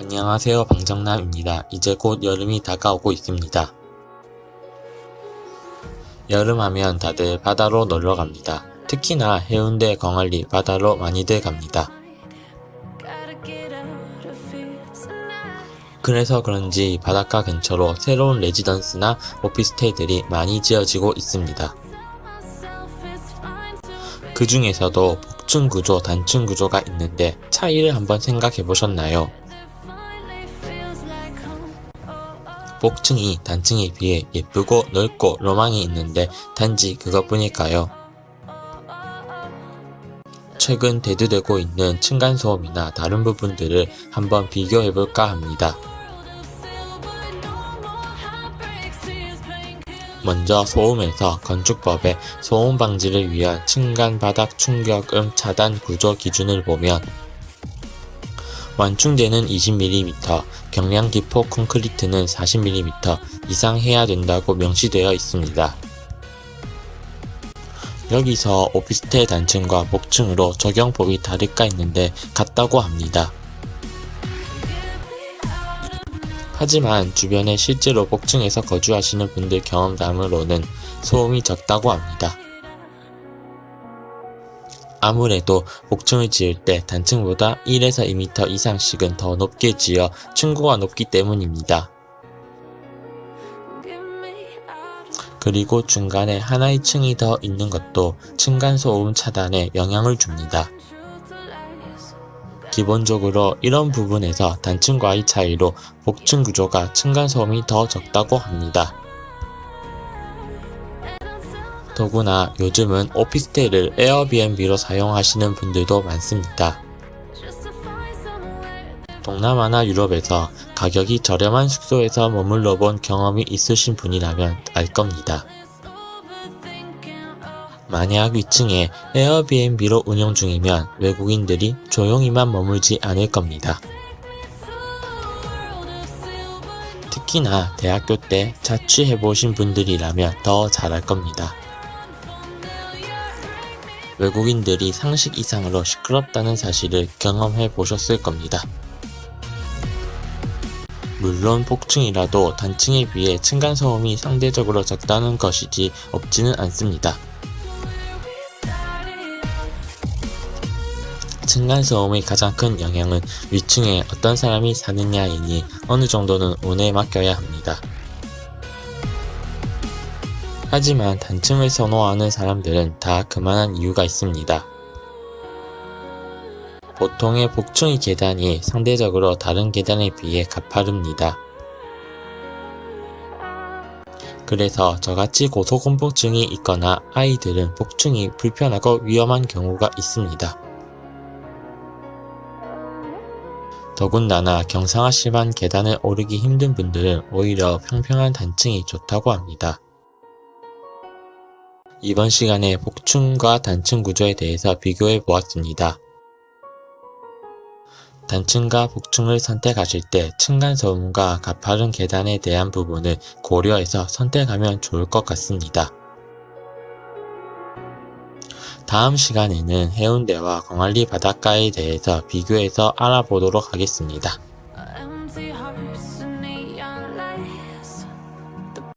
안녕하세요 방정남입니다. 이제 곧 여름이 다가오고 있습니다. 여름하면 다들 바다로 놀러 갑니다. 특히나 해운대 광안리 바다로 많이들 갑니다. 그래서 그런지 바닷가 근처로 새로운 레지던스나 오피스텔들이 많이 지어지고 있습니다. 그 중에서도 복층 구조, 단층 구조가 있는데 차이를 한번 생각해 보셨나요? 복층이 단층에 비해 예쁘고 넓고 로망이 있는데 단지 그것뿐일까요? 최근 대두되고 있는 층간소음이나 다른 부분들을 한번 비교해 볼까 합니다. 먼저 소음에서 건축법의 소음 방지를 위한 층간 바닥 충격음 차단 구조 기준을 보면 완충제는 20mm, 경량 기포 콘크리트는 40mm 이상 해야 된다고 명시되어 있습니다. 여기서 오피스텔 단층과 복층으로 적용법이 다를까 했는데 같다고 합니다. 하지만 주변에 실제로 복층에서 거주하시는 분들 경험담으로는 소음이 적다고 합니다. 아무래도 복층을 지을 때 단층보다 1에서 2m 이상씩은 더 높게 지어 층고가 높기 때문입니다. 그리고 중간에 하나의 층이 더 있는 것도 층간소음 차단에 영향을 줍니다. 기본적으로 이런 부분에서 단층과의 차이로 복층 구조가 층간소음이 더 적다고 합니다. 더구나 요즘은 오피스텔을 에어비앤비로 사용하시는 분들도 많습니다. 동남아나 유럽에서 가격이 저렴한 숙소에서 머물러 본 경험이 있으신 분이라면 알 겁니다. 만약 위층에 에어비앤비로 운영 중이면 외국인들이 조용히만 머물지 않을 겁니다. 특히나 대학교 때 자취해보신 분들이라면 더 잘할 겁니다. 외국인들이 상식 이상으로 시끄럽다는 사실을 경험해 보셨을 겁니다. 물론 복층이라도 단층에 비해 층간소음이 상대적으로 적다는 것이지 없지는 않습니다. 층간소음의 가장 큰 영향은 위층에 어떤 사람이 사느냐이니 어느 정도는 운에 맡겨야 합니다. 하지만 단층을 선호하는 사람들은 다 그만한 이유가 있습니다. 보통의 복층의 계단이 상대적으로 다른 계단에 비해 가파릅니다. 그래서 저같이 고소공포증이 있거나 아이들은 복층이 불편하고 위험한 경우가 있습니다. 더군다나 심한 계단을 오르기 힘든 분들은 오히려 평평한 단층이 좋다고 합니다. 이번 시간에 복층과 단층 구조에 대해서 비교해 보았습니다. 단층과 복층을 선택하실 때 층간 소음과 가파른 계단에 대한 부분을 고려해서 선택하면 좋을 것 같습니다. 다음 시간에는 해운대와 광안리 바닷가에 대해서 비교해서 알아보도록 하겠습니다.